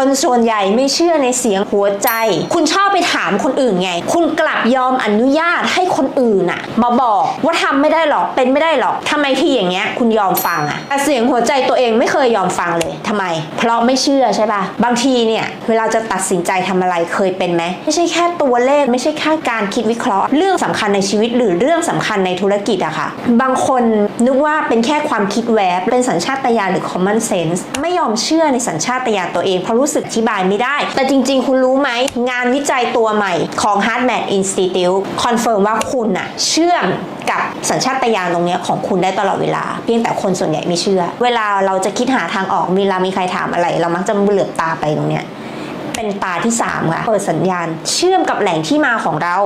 คนส่วนใหญ่ไม่เชื่อในเสียงหัวใจ คุณชอบไปถามคนอื่นไง คุณกลับยอมอนุญาตให้คนอื่นอะมาบอกว่าทำไม่ได้หรอกเป็นไม่ได้หรอกทำไมที่อย่างเงี้ยคุณยอมฟังอะแต่เสียงหัวใจตัวเองไม่เคยยอมฟังเลยทำไม เพราะไม่เชื่อใช่ปะบางทีเนี่ยเวลาจะตัดสินใจทำอะไรเคยเป็นไหมไม่ใช่แค่ตัวเลขไม่ใช่แค่การคิดวิเคราะห์ เรื่องสำคัญในชีวิตหรือเรื่องสำคัญในธุรกิจอะค่ะ บางคนนึกว่าเป็นแค่ความคิดแวบเป็นสัญชาตญาณหรือ common sense ไม่ยอมเชื่อในสัญชาตญาณตัวเองเพราะรู้สึกอธิบายไม่ได้ แต่จริง ๆ คุณรู้ไหม งานวิจัยตัวใหม่ของ h a r t m a t Institute คอนเฟิร์มว่าคุณอะเชื่อมกับสัญชาตญาณตรงเนี้ยของคุณได้ตลอดเวลา เพียงแต่คนส่วนใหญ่ไม่เชื่อ เวลาเราจะคิดหาทางออกเวลามีใครถามอะไร เรามักจะเหลือบตาไปตรงเนี้ย เป็นตาที่ 3 ค่ะ เปิดสัญญาณ เชื่อมกับแหล่งที่มาของเรา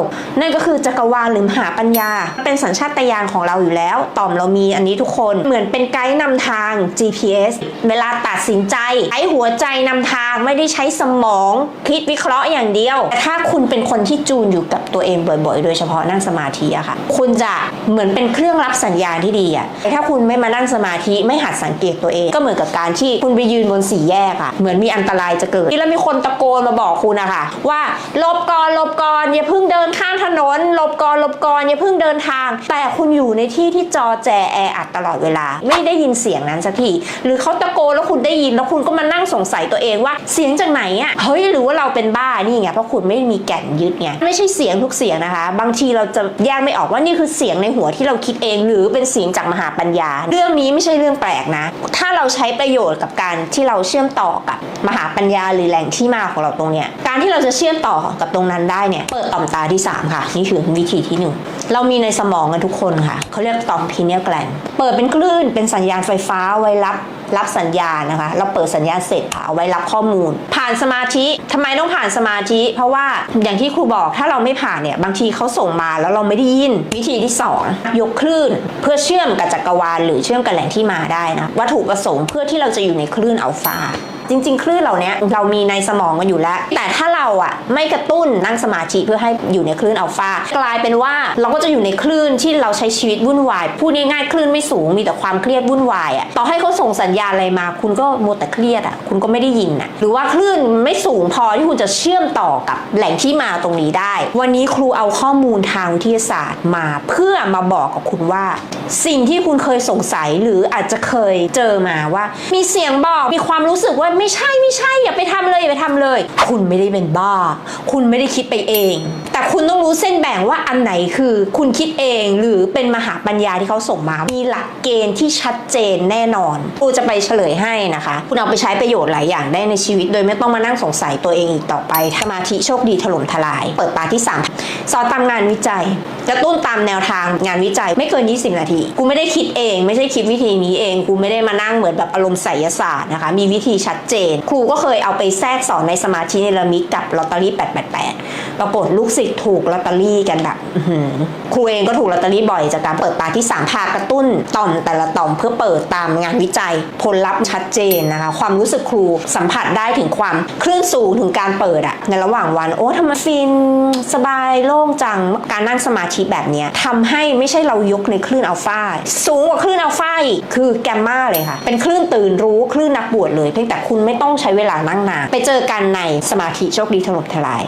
นั่นก็คือจักรวาลหรือมหาปัญญา เป็นสัญชาตญาณของเราอยู่แล้ว ต่อมเรามีอันนี้ทุกคน เหมือนเป็นไกด์นำทาง GPS เวลาตัดสินใจใช้หัวใจนำทางไม่ได้ใช้สมอง คิดวิเคราะห์อย่างเดียว แต่ถ้าคุณเป็นคนที่จูนอยู่กับตัวเองบ่อยๆ โดยเฉพาะนั่งสมาธิอะค่ะ คุณจะเหมือนเป็นเครื่องรับสัญญาณที่ดีอะแต่ถ้าคุณไม่มานั่งสมาธิไม่หัดสังเกตตัวเอง ก็เหมือนกับการที่คุณไปยืนบนสี่แยกอะเหมือนมีอันตรายจะเกิดแล้วมีคนตะโกนมาบอกคุณอะค่ะว่าหลบก่อนหลบก่อนอย่าเพิ่งเดินข้ามถนนหลบก่อนหลบก่อนอย่าเพิ่งเดินทาง แต่คุณอยู่ในที่ที่จอแจแออัดตลอดเวลา ไม่ได้ยินเสียงนั้นสักทีหรือเขาตะโกนแล้วคุณได้ยินแล้วคุณก็มานั่งสงสัยตัวเองว่าเสียงจากไหนอะเฮ้ยหรือว่าเราเป็นบ้านี่ไงเพราะคุณไม่มีแก่นยึดไงไม่ใช่เสียงทุกเสียงนะคะ บางทีเราจะแยกไม่ออกว่านี่คือเสียงในหัวที่เราคิดเอง หรือเป็นเสียงจากมหาปัญญา เรื่องนี้ไม่ใช่เรื่องแปลกนะ ถ้าเราใช้ประโยชน์กับการที่เราเชื่อมต่อกับมหาปัญญาหรือแหล่งที่มาของเราตรงเนี้ยการที่เราจะเชื่อมต่อกับตรงนั้นได้เนี่ยเปิดต่อมตาที่ 3 ค่ะ นี่คือวิธีที่หนึ่งเรามีในสมองกันทุกคนค่ะเขาเรียกต่อมพีเนียแกลนเปิดเป็นคลื่นเป็นสัญญาณไฟฟ้าไว้รับรับสัญญาณนะคะ เราเปิดสัญญาณเสร็จเอาไว้รับข้อมูล ผ่านสมาธิทำไมต้องผ่านสมาธิ เพราะว่าอย่างที่ครูบอกถ้าเราไม่ผ่านเนี่ยบางทีเขาส่งมาแล้วเราไม่ได้ยิน วิธีที่ 2 ยกคลื่น เพื่อเชื่อมกับจักรวาล หรือเชื่อมกับแหล่งที่มาได้นะวัตถุประสงค์เพื่อที่เราจะอยู่ในคลื่นอัลฟา จริง ๆ คลื่นเหล่านี้เรามีในสมองกันอยู่แล้ว แต่ถ้า เราอะไม่กระตุ้นนั่งสมาธิเพื่อให้อยู่ในคลื่นอัลฟากลายเป็นว่าเราก็จะอยู่ในคลื่นที่เราใช้ชีวิตวุ่นวายพูดง่ายๆคลื่นไม่สูงมีแต่ความเครียดวุ่นวายอะต่อให้เขาส่งสัญญาณอะไรมา คุณก็มัวแต่เครียดอะคุณก็ไม่ได้ยินอะหรือว่าคลื่นไม่สูงพอที่คุณจะเชื่อมต่อกับแหล่งที่มาตรงนี้ได้ วันนี้ครูเอาข้อมูลทางวิทยาศาสตร์มา เพื่อมาบอกกับคุณว่า สิ่งที่คุณเคยสงสัยหรืออาจจะเคยเจอมาว่า มีเสียงบอกมีความรู้สึกว่าไม่ใช่ไม่ใช่อย่าไปทำเลยอย่าไปทำเลย คุณไม่ได้เป็นบ้าคุณไม่ได้คิดไปเอง แต่คุณต้องรู้เส้นแบ่งว่าอันไหนคือคุณคิดเองหรือเป็นมหาปัญญาที่เขาส่งมา มีหลักเกณฑ์ที่ชัดเจนแน่นอนครูจะไปเฉลยให้นะคะ คุณเอาไปใช้ประโยชน์หลายอย่างได้ในชีวิต โดยไม่ต้องมานั่งสงสัยตัวเองอีกต่อไปสมาธิโชคดีถล่มทลาย เปิดตาที่ 3 สอนตามงานวิจัยกระตุ้นตามแนวทางงานวิจัยไม่เกิน 20 นาที กูไม่ได้คิดเอง ไม่ใช่คิดวิธีนี้เอง กูไม่ได้มานั่งเหมือนแบบอารมณ์ไสยศาสตร์นะคะ มีวิธีชัดเจน ครูก็เคยเอาไปแทรกสอนในสมาธิเนรมิตกับลอตเตอรี่ 888 ปรากฏลูกศิษยถูกลอตเตอรี่กันแบบอื้อหือครูเองก็ถูกลอตเตอรี่บ่อยจากการเปิดตาที่3พากระตุ้นต่อมแต่ละต่อมเพื่อเปิดตามงานวิจัย ผลลัพธ์ชัดเจนนะคะ ความรู้สึกครูสัมผัสได้ถึงความคลื่นสูงถึงการเปิดอะในระหว่างวันโอ้ทำไมฟินสบายโล่งจังการนั่งสมาธิแบบเนี้ยทำให้ไม่ใช่เรายกในคลื่นอัลฟาสูงกว่าคลื่นอัลฟาอีกคือแกมมาเลยค่ะ เป็นคลื่นตื่นรู้คลื่นนักบวชเลย เพียงแต่คุณไม่ต้องใช้เวลานั่งนานไปเจอกันในสมาธิโชคดีถล่มทลาย